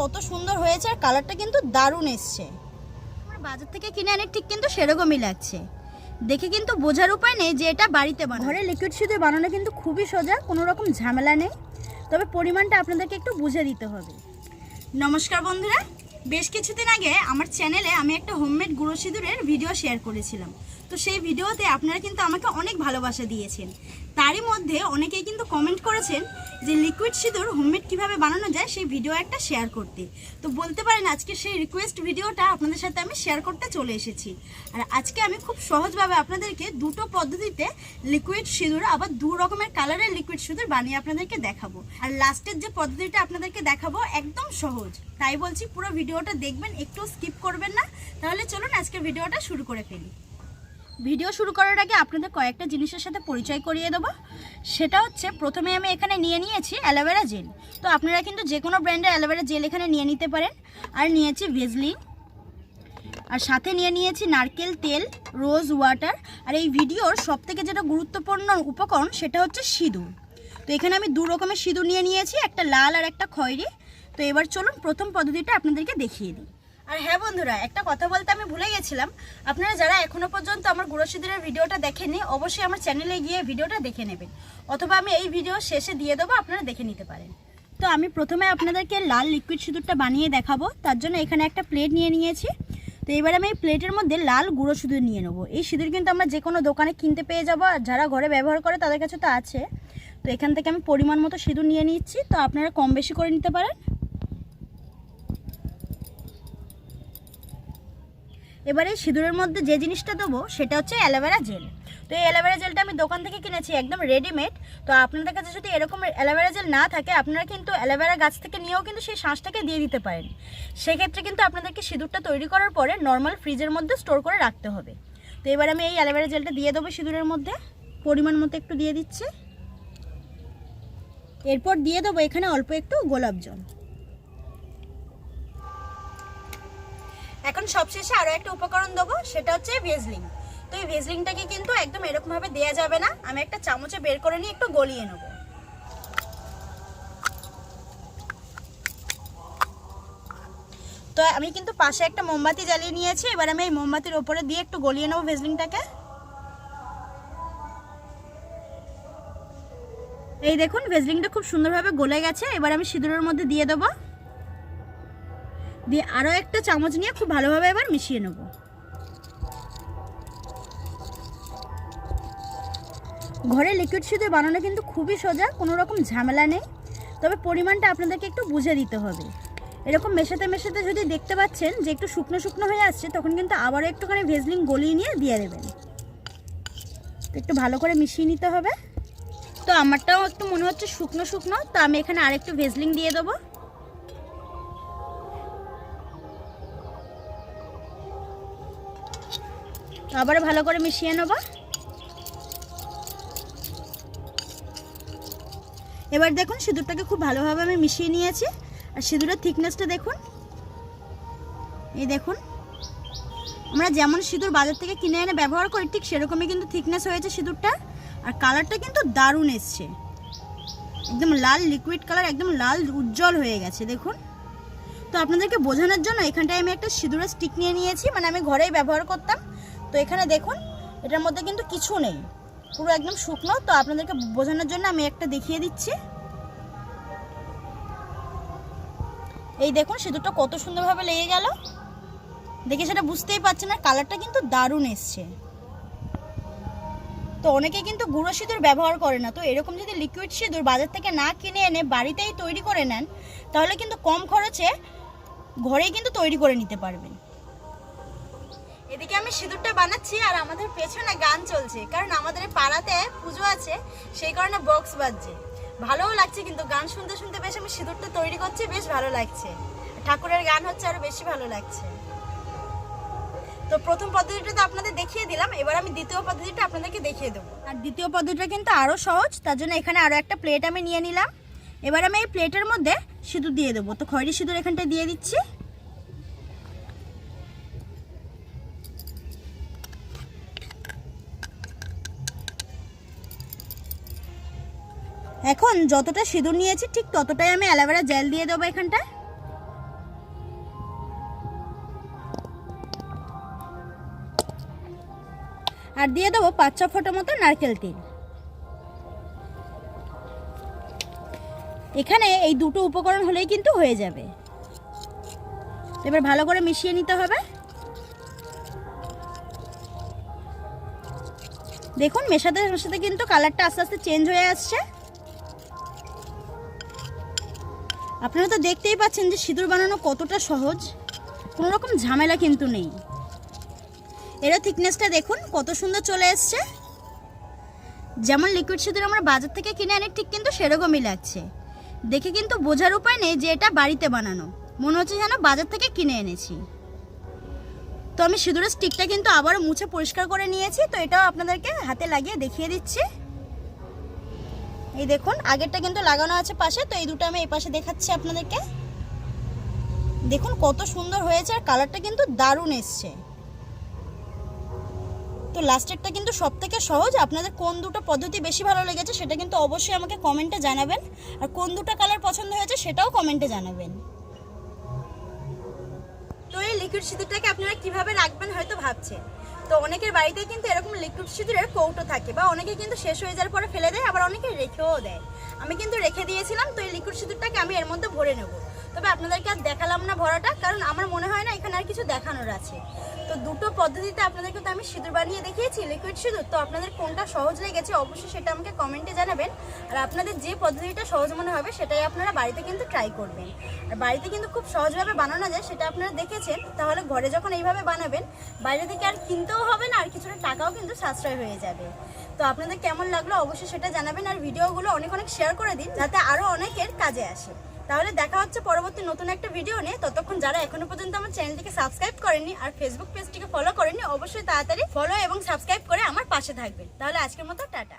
কত সুন্দর হয়েছে আর কালারটা কিন্তু দারুণ এসছে। আমার বাজার থেকে কিনে আনে ঠিক কিন্তু সেরকমই লাগছে। দেখে কিন্তু বোঝার উপায় নেই যে এটা বাড়িতে বানানো। ঘরে লিকুইড সিঁদুর বানানো কিন্তু খুবই সোজা কোনো রকম ঝামেলা নেই। তবে পরিমাণটা আপনাদেরকে একটু বুঝে দিতে হবে। নমস্কার বন্ধুরা বেশ কিছুদিন আগে আমার চ্যানেলে আমি একটা হোমমেড গুঁড়ো সিঁদুরের ভিডিও শেয়ার করেছিলাম। তো সেই ভিডিওতে আপনারা কিন্তু আমাকে অনেক ভালোবাসা দিয়েছেন। তারই মধ্যে অনেকেই কিন্তু কমেন্ট করেছেন যে লিকুইড সিঁদুর হোমমেড কীভাবে বানানো যায় সেই ভিডিও একটা শেয়ার করতে। তো বলতে পারেন আজকে সেই রিকোয়েস্ট ভিডিওটা আপনাদের সাথে আমি শেয়ার করতে চলে এসেছি। আর আজকে আমি খুব সহজভাবে আপনাদেরকে দুটো পদ্ধতিতে লিকুইড সিঁদুর, আবার দু রকমের কালারের লিকুইড সিঁদুর বানিয়ে আপনাদেরকে দেখাবো। আর লাস্টের যে পদ্ধতিটা আপনাদেরকে দেখাবো একদম সহজ। তাই বলছি পুরো ভিডিওটা দেখবেন, একটু স্কিপ করবেন না। তাহলে চলুন আজকের ভিডিওটা শুরু করে ফেলি। ভিডিও শুরু করার আগে আপনাদের কয়েকটা জিনিসের সাথে পরিচয় করিয়ে দেবো। সেটা হচ্ছে, প্রথমে আমি এখানে নিয়ে নিয়েছি অ্যালোভেরা জেল। তো আপনারা কিন্তু যে কোনো ব্র্যান্ডের অ্যালোভেরা জেল এখানে নিয়ে নিতে পারেন। আর নিয়েছি ভেজলিন। আর সাথে নিয়ে নিয়েছি নারকেল তেল, রোজ ওয়াটার। আর এই ভিডিওর সব থেকে যেটা গুরুত্বপূর্ণ উপকরণ, সেটা হচ্ছে সিঁদুর। তো এখানে আমি দু রকমের সিঁদুর নিয়ে নিয়েছি, একটা লাল আর একটা খয়েরি। তো এবার চলুন প্রথম পদ্ধতিটা আপনাদেরকে দেখিয়ে দিই। আর হ্যাঁ বন্ধুরা, একটা কথা বলতে আমি ভুলে গেছিলাম। আপনারা যারা এখনও পর্যন্ত আমার গুঁড়ো ভিডিওটা দেখেননি, অবশ্যই আমার চ্যানেলে গিয়ে ভিডিওটা দেখে নেবেন। অথবা আমি এই ভিডিও শেষে দিয়ে দেবো, আপনারা দেখে নিতে পারেন। তো আমি প্রথমে আপনাদেরকে লাল লিকুইড সিঁদুরটা বানিয়ে দেখাবো। তার জন্য এখানে একটা প্লেট নিয়ে নিয়েছি। তো এবার আমি এই প্লেটের মধ্যে লাল গুঁড়ো সিঁদুর নিয়ে নেব। এই সিঁদুর কিন্তু আমরা যে কোনো দোকানে কিনতে পেয়ে যাব, আর যারা ঘরে ব্যবহার করে তাদের কাছে তো আছে। তো এখান থেকে আমি পরিমাণ মতো সিঁদুর নিয়ে নিচ্ছি। তো আপনারা কম বেশি করে নিতে পারেন। এবারে সিঁদুরের মধ্যে যে জিনিসটা দেবো সেটা হচ্ছে অ্যালোভেরা জেল। তো এই অ্যালোভেরা জেলটা আমি দোকান থেকে কিনেছি, একদম রেডিমেড তো আপনাদের কাছে যদি এরকম অ্যালোভেরা জেল না থাকে, আপনারা কিন্তু অ্যালোভেরা গাছ থেকে নিয়েও কিন্তু সেই শাঁসটাকে দিয়ে দিতে পারেন। সেক্ষেত্রে কিন্তু আপনাদেরকে সিঁদুরটা তৈরি করার পরে নর্মাল ফ্রিজের মধ্যে স্টোর করে রাখতে হবে। তো এবার আমি এই অ্যালোভেরা জেলটা দিয়ে দেবো সিঁদুরের মধ্যে। পরিমাণ মতো একটু দিয়ে দিচ্ছি। এরপর দিয়ে দেবো এখানে অল্প একটু গোলাপ জল। এখন সবশেষে আরও একটা উপকরণ দেবো, সেটা হচ্ছে ভেজলিং তো এই ভেজলিংটাকে কিন্তু একদম এরকমভাবে দেওয়া যাবে না। আমি একটা চামচে বের করে নিয়ে একটু গলিয়ে নেব। তো আমি কিন্তু পাশে একটা মোমবাতি জ্বালিয়ে নিয়েছি। এবার আমি এই মোমবাতির ওপরে দিয়ে একটু গলিয়ে নেব ভেজলিংটাকে এই দেখুন ভেজলিংটা খুব সুন্দরভাবে গলে গেছে। এবার আমি সিঁদুরের মধ্যে দিয়ে দেবো। দিয়ে আরও একটা চামচ নিয়ে খুব ভালোভাবে এবার মিশিয়ে নেব। ঘরে লিকুইড সিঁদুর বানানো কিন্তু খুবই সোজা, কোনো রকম ঝামেলা নেই। তবে পরিমাণটা আপনাদেরকে একটু বুঝে দিতে হবে। এরকম মেশাতে মেশাতে যদি দেখতে পাচ্ছেন যে একটু শুকনো শুকনো হয়ে আসছে, তখন কিন্তু আবারও একটুখানি ভেজলিং গলিয়ে নিয়ে দিয়ে দেবেন। একটু ভালো করে মিশিয়ে নিতে হবে। তো আমারটাও একটু মনে হচ্ছে শুকনো শুকনো, তো আমি এখানে আরেকটু ভেজলিং দিয়ে দেবো। আবার ভালো করে মিশিয়ে নেব। এবার দেখুন সিঁদুরটাকে খুব ভালোভাবে আমি মিশিয়ে নিয়েছি। আর সিঁদুরের থিকনেসটা দেখুন। এই দেখুন। আমরা যেমন সিঁদুর বাজার থেকে কিনে এনে ব্যবহার করি, ঠিক সেরকমই কিন্তু থিকনেস হয়েছে সিঁদুরটা। আর কালারটা কিন্তু দারুণ এসছে। একদম লাল লিকুইড কালার একদম লাল উজ্জ্বল হয়ে গেছে, দেখুন। তো আপনাদেরকে বোঝানোর জন্য এখানটায় আমি একটা সিঁদুরের স্টিক নিয়ে নিয়েছি। মানে আমি ঘরেই ব্যবহার করতাম। তো এখানে দেখুন, এটার মধ্যে কিন্তু কিছু নেই। পুরো একদম শুকনো। তো আপনাদেরকে বোঝানোর জন্য আমি একটা দেখিয়ে দিচ্ছি। এই দেখুন সিঁদুরটা কত সুন্দরভাবে লেগে গেল। দেখে সেটা বুঝতেই পারছে না কালারটা কিন্তু দারুণ এসছে। তো অনেকে কিন্তু গুঁড়ো সিঁদুর ব্যবহার করে না। তো এরকম যদি লিকুইড সিঁদুর বাজার থেকে না কিনে এনে বাড়িতেই তৈরি করে নেন, তাহলে কিন্তু কম খরচে ঘরেই কিন্তু তৈরি করে নিতে পারবেন। এদিকে আমি সিঁদুরটা বানাচ্ছি আর আমাদের পেছনে গান চলছে, কারণ আমাদের পাড়াতে পুজো আছে, সেই কারণে বক্স বাজছে। ভালোও লাগছে কিন্তু গান শুনতে শুনতে বেশ আমি সিঁদুরটা তৈরি করছি, বেশ ভালো লাগছে। ঠাকুরের গান হচ্ছে আরও বেশি ভালো লাগছে। তো প্রথম পদ্ধতিটা তো আপনাদের দেখিয়ে দিলাম, এবার আমি দ্বিতীয় পদ্ধতিটা আপনাদেরকে দেখিয়ে দেবো। আর দ্বিতীয় পদ্ধতিটা কিন্তু আরও সহজ, তার জন্য এখানে আরও একটা প্লেট আমি নিয়ে নিলাম। এবার আমি এই প্লেটের মধ্যে সিঁদুর দিয়ে দেবো। তো খয়েরি সিঁদুর এখানটা দিয়ে দিচ্ছি। এখন যতটা সিঁদুর নিয়েছি, ঠিক ততটাই আমি অ্যালোভেরা জেল দিয়ে দেবো এখানটা আর দিয়ে দেবো পাঁচ ছ ফোটো মতো নারকেল তেল। এখানে এই দুটো উপকরণ হলেই কিন্তু হয়ে যাবে। এবার ভালো করে মিশিয়ে নিতে হবে। দেখুন মেশাতে মেশাতে কিন্তু কালারটা আস্তে আস্তে চেঞ্জ হয়ে আসছে। আপনারা তো দেখতেই পাচ্ছেন যে সিঁদুর বানানো কতটা সহজ। কোনো রকম ঝামেলা কিন্তু নেই। এরও থিকনেসটা দেখুন, কত সুন্দর চলে এসছে। যেমন লিকুইড সিঁদুর আমরা বাজার থেকে কিনে আনি, ঠিক কিন্তু সেরকমই লাগছে। দেখে কিন্তু বোঝার উপায় নেই যে এটা বাড়িতে বানানো। মনে হচ্ছে যেন বাজার থেকে কিনে এনেছি। তো আমি সিঁদুরের স্টিকটা কিন্তু আবারও মুছে পরিষ্কার করে নিয়েছি, তো এটাও আপনাদেরকে হাতে লাগিয়ে দেখিয়ে দিচ্ছি। এই দেখুন, আগেরটা কিন্তু লাগানো আছে পাশে, তো এই দুটো আমি এই পাশে দেখাচ্ছি আপনাদেরকে। দেখুন কত সুন্দর হয়েছে আর কালারটা কিন্তু দারুণ এসছে। তো লাস্টেরটা কিন্তু সব থেকে সহজ, আপনাদের কোন দুটো পদ্ধতি বেশি ভালো লেগেছে সেটা কিন্তু অবশ্যই আমাকে কমেন্টে জানাবেন, আর কোন দুটো কালার পছন্দ হয়েছে সেটাও কমেন্টে জানাবেন। তো এই লিকুইড সিঁদুরটাকে আপনারা কীভাবে রাখবেন হয়তো ভাবছেন। তো অনেকের বাড়িতে কিন্তু এরকম লিকুইড সিঁদুরের কৌটো থাকে বা অনেকে কিন্তু শেষ হয়ে যাওয়ার পরে ফেলে দেয়, আবার অনেকে রেখেও দেয়। আমি কিন্তু রেখে দিয়েছিলাম, তো এই লিকুইড সিঁদুরটাকে আমি এর মধ্যে ভরে নেব। তবে আপনাদেরকে আর দেখালাম না ভরাটা, কারণ আমার মনে হয় না এখানে আর কিছু দেখানোর আছে। তো দুটো পদ্ধতিতে আপনাদেরকে তো আমি সিঁদুর বানিয়ে দেখিয়েছি লিকুইড সিঁদুর, তো আপনাদের কোনটা সহজ লেগেছে অবশ্যই সেটা আমাকে কমেন্টে জানাবেন। আর আপনাদের যে পদ্ধতিটা সহজ মনে হবে সেটাই আপনারা বাড়িতে কিন্তু ট্রাই করবেন। আর বাড়িতে কিন্তু খুব সহজভাবে বানানো যায়, সেটা আপনারা দেখেছেন। তাহলে ঘরে যখন এইভাবে বানাবেন, বাইরে থেকে আর কিনতেও হবে না, আর কিছুটা টাকাও কিন্তু সাশ্রয় হয়ে যাবে। তো আপনাদের কেমন লাগল অবশ্যই সেটা জানাবেন, আর ভিডিওগুলো অনেক অনেক শেয়ার করে দিন, যাতে আরও অনেকের কাজে আসে। তাহলে দেখা হচ্ছে পরবর্তী নতুন একটা ভিডিও নিয়ে। ততক্ষণ যারা এখনও পর্যন্ত আমার চ্যানেলটিকে সাবস্ক্রাইব করেনি আর ফেসবুক পেজটিকে ফলো করেনি অবশ্যই তাড়াতাড়ি ফলো এবং সাবস্ক্রাইব করে আমার পাশে থাকবেন। তাহলে আজকের মতো, টাটা।